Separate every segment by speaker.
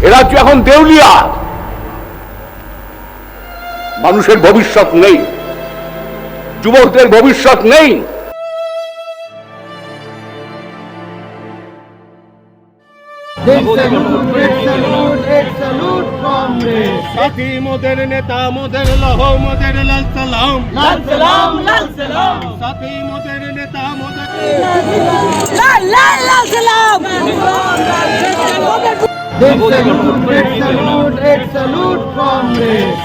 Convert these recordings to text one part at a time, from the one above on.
Speaker 1: এ রাজ্য এখন দেউলিয়া মানুষের ভবিষ্যৎ নেই যুবকদের ভবিষ্যৎ নেই.
Speaker 2: সাথী মোদের নেতা মোদের লহ মোদের লাল সালাম
Speaker 3: Lal salam, lal salam.
Speaker 2: সাথী মোদের নেতা মোদের.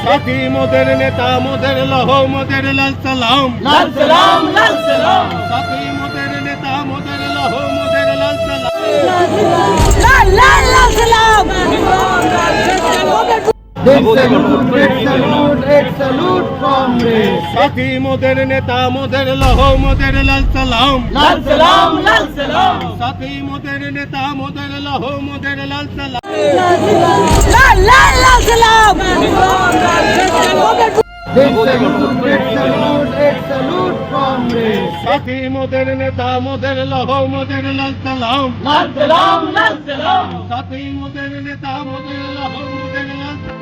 Speaker 2: সাথী মোদের নেতা মোদের লহ মোদের লাল সালাম
Speaker 3: Lal salam, lal salam.
Speaker 2: সাথী মোদের নেতা মোদের লহ মোদের লাল সালাম
Speaker 4: La la la salam.
Speaker 2: সাথী মোদের নেতা মোদের লহ মোদের লাল সালাম
Speaker 3: salam, lal salam.
Speaker 2: সাথী মোদের নেতা মোদের লহ মোদের লাল সালাম
Speaker 3: salute, big salute, comrades.
Speaker 2: সাথী মোদের নেতা মোদের লহ মোদের লাল সালাম
Speaker 3: salam.
Speaker 2: সাথী মোদের নেতা মোদের লহ মোদের লাল সালাম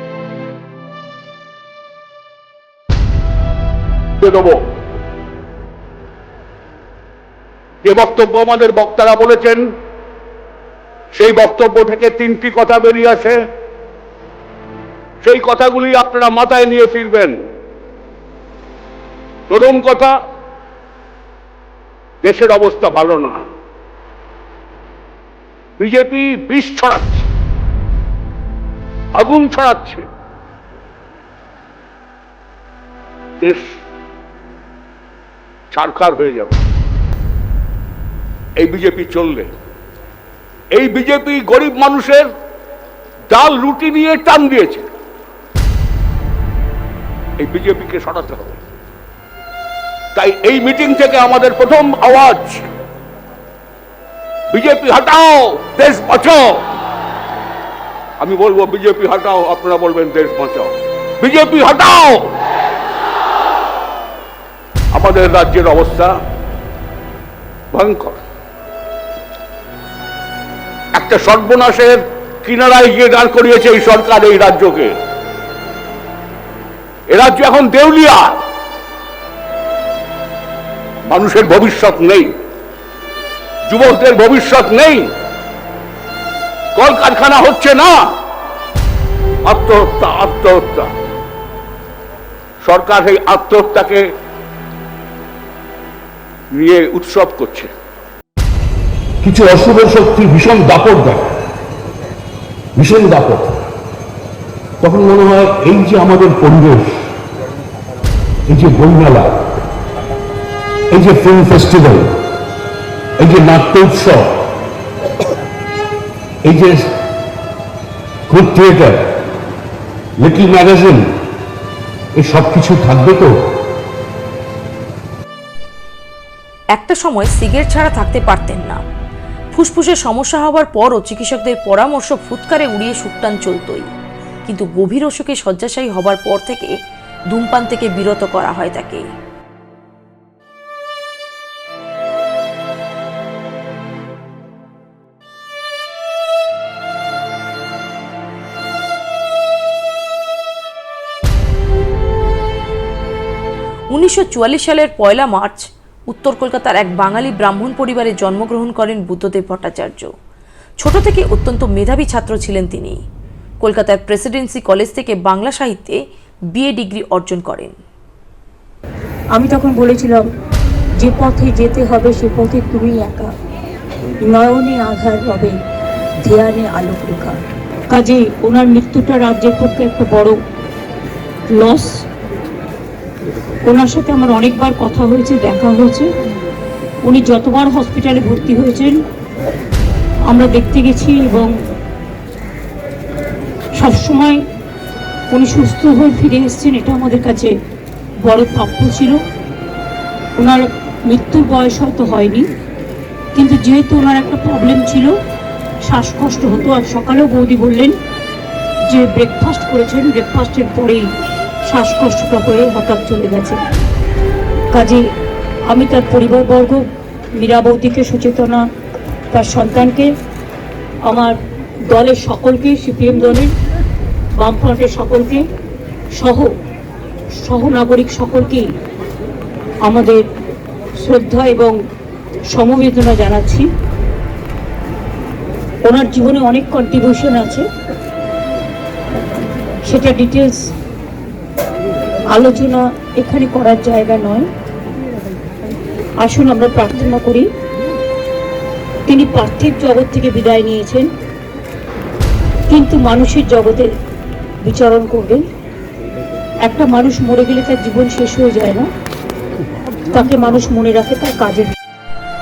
Speaker 1: দিয়ে দেবো। যে বক্তব্য আমাদের বক্তারা বলেছেন, সেই বক্তব্য থেকে তিনটি কথা বেরিয়ে আসে। সেই কথাগুলি আপনারা মাথায় নিয়ে ফিরবেন। প্রথম কথা, দেশের অবস্থা ভালো না। বিজেপি বিষ ছড়াচ্ছে, আগুন ছড়াচ্ছে। দেশ ছারখার হয়ে যাবে। এই বিজেপি চললে। এই বিজেপি গরিব মানুষের ডাল রুটি নিয়ে টান দিয়েছে। এই বিজেপিকে সরাতে হবে। তাই এই মিটিং থেকে আমাদের প্রথম আওয়াজ, বিজেপি হটাও, দেশ বাঁচাও। আমি বলব, বিজেপি হটাও, আপনারা বলবেন, দেশ বাঁচাও। বিজেপি হটাও। আমাদের রাজ্যের অবস্থা ভয়ঙ্কর। একটা সর্বনাশের কিনারায় গিয়ে দাঁড় করিয়েছে এই সরকার এই রাজ্যকে। এ রাজ্য এখন দেউলিয়া। মানুষের ভবিষ্যৎ নেই। যুবকদের ভবিষ্যৎ নেই। কলকারখানা হচ্ছে না। আত্মহত্যা আত্মহত্যা। সরকার এই আত্মহত্যাকে নিয়ে উৎসব করছে।
Speaker 5: কিছু অশুভ শক্তি ভীষণ দাপট দেয় ভীষণ দাপট। তখন মনে হয় এই যে আমাদের পরিবেশ, এই যে বইমেলা, এই যে ফিল্ম ফেস্টিভ্যাল এই যে নাট্য উৎসব, এই যে গ্রুপ থিয়েটার লিটল ম্যাগাজিন এই সব কিছু থাকবে তো?
Speaker 6: একটা সময় সিগারেট ছাড়া থাকতে পারতেন না। ফুসফুসের সমস্যা হওয়ার পরও চিকিৎসকদের পরামর্শ ফুৎকারে উড়িয়ে সুটটান চলতই। কিন্তু গভীর অসুখে শয্যাশায়ী হবার পর থেকে ধূমপান থেকে বিরত করা হয় তাকে। উনিশশো চুয়াল্লিশ সালের পয়লা মার্চ উত্তর কলকাতার এক বাঙালি ব্রাহ্মণ পরিবারে জন্মগ্রহণ করেন বুদ্ধদেব ভট্টাচার্য। ছোট থেকে অত্যন্ত মেধাবী ছাত্র ছিলেন তিনি। কলকাতার প্রেসিডেন্সি কলেজ থেকে বাংলা সাহিত্যে বিএ ডিগ্রি অর্জন করেন।
Speaker 7: আমি তখন বলেছিলাম, যে পথে যেতে হবে, সে পথে তুমি একা। নয়নে আধার হবে, ধ্যানে আলোক রেখা। কাজে ওনার মৃত্যুটা রাজ্যের পক্ষে একটা বড় লস ওনার সাথে আমার অনেকবার কথা হয়েছে, দেখা হয়েছে। উনি যতবার হসপিটালে ভর্তি হয়েছেন, আমরা দেখতে গেছি এবং সবসময় উনি সুস্থ হয়ে ফিরে এসেছেন, এটা আমাদের কাছে বড় প্রাপ্য ছিল। ওনার মৃত্যুর বয়স হয়তো হয়নি, কিন্তু যেহেতু ওনার একটা প্রবলেম ছিল, শ্বাসকষ্ট হতো। আর সকালেও বৌদি বললেন যে ব্রেকফাস্ট করেছেন ব্রেকফাস্টের পরেই শ্বাসকষ্টটা হয়ে হঠাৎ চলে গেছে। কাজে আমি তার পরিবারবর্গ মীরা বৌদিকে সচেতনা, তার সন্তানকে, আমার দলের সকলকে, সিপিএম দলের বামফ্রন্টের সকলকে সহ সহনাগরিক সকলকেই আমাদের শ্রদ্ধা এবং সমবেদনা জানাচ্ছি। ওনার জীবনে অনেক কন্ট্রিবিউশন আছে। সেটা ডিটেলস আলোচনা এখানে করার জায়গা নয়। আসুন আমরা প্রার্থনা করি। তিনি পার্থিব জগৎ থেকে বিদায় নিয়েছেন, কিন্তু মানুষের জগতে বিচরণ করবেন। একটা মানুষ মরে গেলে তার জীবন শেষ হয়ে যায় না। তাকে মানুষ মনে রাখে তার কাজের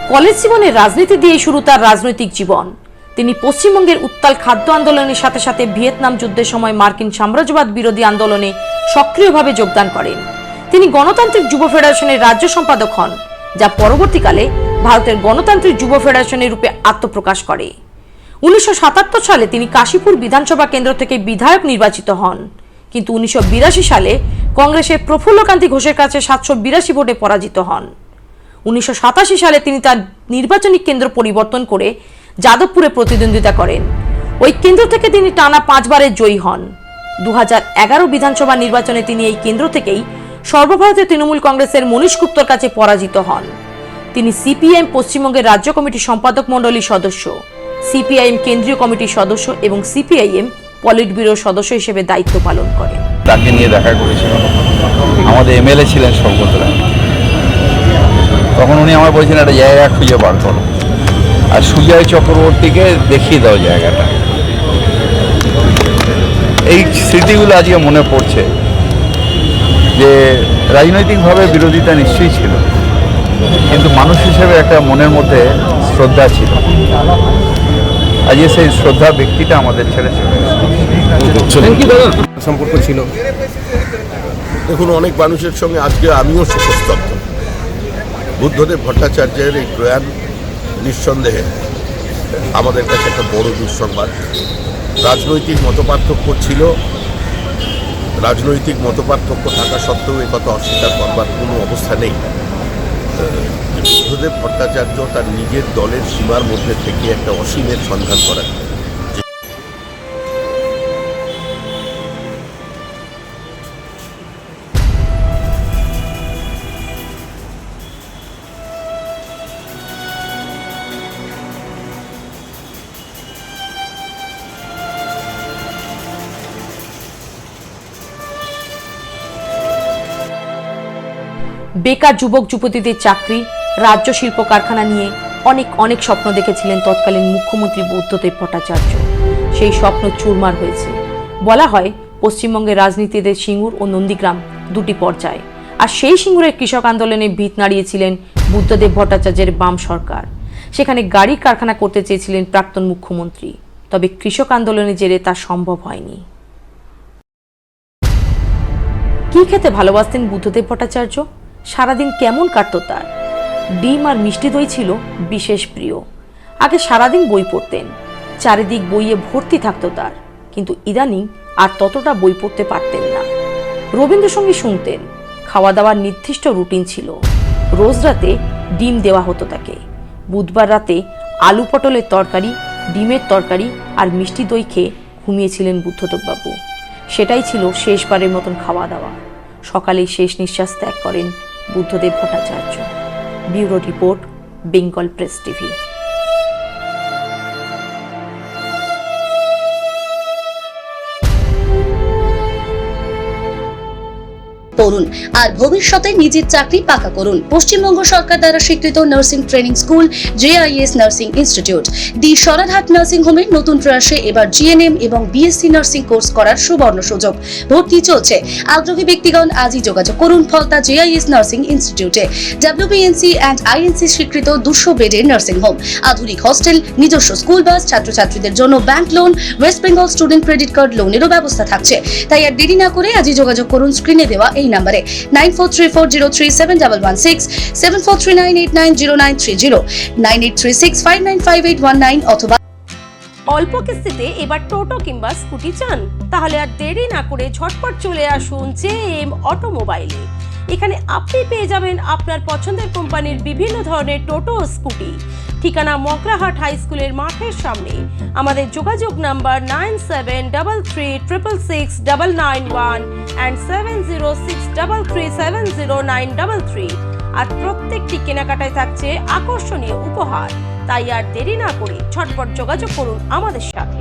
Speaker 6: কলেজ জীবনের রাজনীতি দিয়ে শুরু তার রাজনৈতিক জীবন। তিনি পশ্চিমবঙ্গের উত্তাল খাদ্য আন্দোলনের সাথে সাথে ভিয়েতনাম যুদ্ধের সময় মার্কিন সাম্রাজ্যবাদ বিরোধী আন্দোলনে সক্রিয়ভাবে যোগদান করেন। তিনি গণতান্ত্রিক যুব ফেডারেশনের রাজ্য সম্পাদক হন, যা পরবর্তীকালে ভারতের গণতান্ত্রিক যুব ফেডারেশনের রূপে আত্মপ্রকাশ করে। উনিশশো সাতাত্তর সালে তিনি কাশীপুর বিধানসভা কেন্দ্র থেকে বিধায়ক নির্বাচিত হন, কিন্তু উনিশশো বিরাশি সালে কংগ্রেসের প্রফুল্লকান্তি ঘোষের কাছে সাতশো বিরাশি ভোটে পরাজিত হন। উনিশশো সাতাশি সালে তিনি তার নির্বাচনী কেন্দ্র পরিবর্তন করে যাদবপুরে প্রতিদ্বন্দ্বিতা করেন। ওই কেন্দ্র থেকে তিনি টানা পাঁচবারে জয়ী হন। দু বিধানসভা নির্বাচনে তিনি এই কেন্দ্র থেকেই সর্বভারতীয় তৃণমূল কংগ্রেসের মনীশ গুপ্তর কাছে পরাজিত হন। তিনি সিপিআইএম পশ্চিমবঙ্গের রাজ্য কমিটির সম্পাদক মণ্ডলীর সদস্য। সিপিআইএম কেন্দ্রীয় কমিটির সদস্য এবং সিপিআইএম পলিট ব্যুরোর সদস্য হিসেবে দায়িত্ব পালন করেন।
Speaker 8: তাকে নিয়ে দেখা করেছিলাম আমাদের এমএলএ ছিলেন সৌগত তখন উনি আমার বলছেন, একটা জায়গা খুঁজে বার করো। আর সুজয় চক্রবর্তীকে দেখিয়ে দাও জায়গাটা। এই স্মৃতিগুলো আজকে মনে পড়ছে যে রাজনৈতিকভাবে বিরোধিতা নিশ্চয়ই ছিল কিন্তু মানুষ হিসেবে একটা মনের মধ্যে শ্রদ্ধা ছিল। আজকে সেই শ্রদ্ধা ব্যক্তিটা আমাদের ছেড়ে চলে।
Speaker 2: সম্পর্ক ছিল।
Speaker 9: দেখুন অনেক মানুষের সঙ্গে আজকে আমিও সুখস্তব্ধ বুদ্ধদেব ভট্টাচার্যের এই প্রয়াণ নিঃসন্দেহে আমাদের কাছে একটা বড় দুঃসংবাদ। রাজনৈতিক মতপার্থক্য ছিল। রাজনৈতিক মতপার্থক্য থাকা সত্ত্বেও এ কথা অস্বীকার করবার কোনো অবস্থা নেই। বুদ্ধদেব ভট্টাচার্য তার নিজের দলের সীমার মধ্যে থেকে একটা অসীমের সন্ধান করেন।
Speaker 6: বেকার যুবক যুবতীদের চাকরি, রাজ্য শিল্প কারখানা নিয়ে অনেক অনেক স্বপ্ন দেখেছিলেন তৎকালীন মুখ্যমন্ত্রী বুদ্ধদেব ভট্টাচার্য। সেই স্বপ্ন চুরমার হয়েছে। বলা হয়, পশ্চিমবঙ্গের রাজনীতিদের সিঙ্গুর ও নন্দীগ্রাম দুটি পর্যায়ে। আর সেই সিঙ্গুরের কৃষক আন্দোলনে ভিত নাড়িয়েছিলেন বুদ্ধদেব ভট্টাচার্যের বাম সরকার। সেখানে গাড়ি কারখানা করতে চেয়েছিলেন প্রাক্তন মুখ্যমন্ত্রী। তবে কৃষক আন্দোলনের জেরে তা সম্ভব হয়নি। কি খেতে ভালোবাসতেন বুদ্ধদেব ভট্টাচার্য? সারাদিন কেমন কাটতো তার। ডিম আর মিষ্টি দই ছিল বিশেষ প্রিয়। আগে সারাদিন বই পড়তেন। চারিদিক বইয়ে ভর্তি থাকতো তার। কিন্তু ইদানিং আর ততটা বই পড়তে পারতেন না। রবীন্দ্রসঙ্গীত শুনতেন। খাওয়া দাওয়ার নির্দিষ্ট রুটিন ছিল। রোজ রাতে ডিম দেওয়া হতো তাকে। বুধবার রাতে আলু পটলের তরকারি, ডিমের তরকারি আর মিষ্টি দই খেয়ে ঘুমিয়েছিলেন বুদ্ধদেববাবু। সেটাই ছিল শেষবারের মতন খাওয়া দাওয়া সকালেই শেষ নিঃশ্বাস ত্যাগ করেন Buddhadeb Bhattacharya. Bureau report Bengal press TV.
Speaker 10: পড়ুন। আর ভবিষ্যতে নিজের চাকরি পাকা করুন। পশ্চিমবঙ্গ সরকার দ্বারা স্বীকৃত nursing training school JIS nursing institute the Sararhat nursing হোমের নতুন প্রয়াসে এবার জিএনএম এবং বিএসসি নার্সিং কোর্স করার সুবর্ণ সুযোগ। ভর্তি চলছে। আগ্রহী ব্যক্তিগণ আজই যোগাযোগ করুন ফলতা জেআইএস নার্সিং ইনস্টিটিউটে ডাব্লিউবিএনসি অ্যান্ড আইএনসি স্বীকৃত দুশো বেডের নার্সিং হোম আধুনিক হস্টেল নিজস্ব স্কুল বাস ছাত্রছাত্রীদের জন্য bank loan West Bengal student credit card লোনেরও ব্যবস্থা থাকছে। তাই আর দেরি না করে আজই যোগাযোগ করুন স্ক্রিনে দেওয়া এই নাম্বারে five nine five eight one nine অথবা
Speaker 11: অল্প কিস্তিতে এবার টোটো কিংবা স্কুটি চান? তাহলে আর দেরি না করে ঝটপট চলে আসুন জে এম অটোমোবাইলে। এখানে আপনি পেয়ে যাবেন আপনার পছন্দের কোম্পানির বিভিন্ন ধরনের টোটো স্কুটি। ঠিকানা মকরাহাট হাই স্কুলের মাঠের সামনে। আমাদের যোগাযোগ number nine seven double three triple six double nine one and seven zero six double three seven zero nine double three. আর প্রত্যেকটি কেনাকাটায় থাকছে আকর্ষণীয় উপহার। তাই আর দেরি না করে ছটপট যোগাযোগ করুন আমাদের সাথে।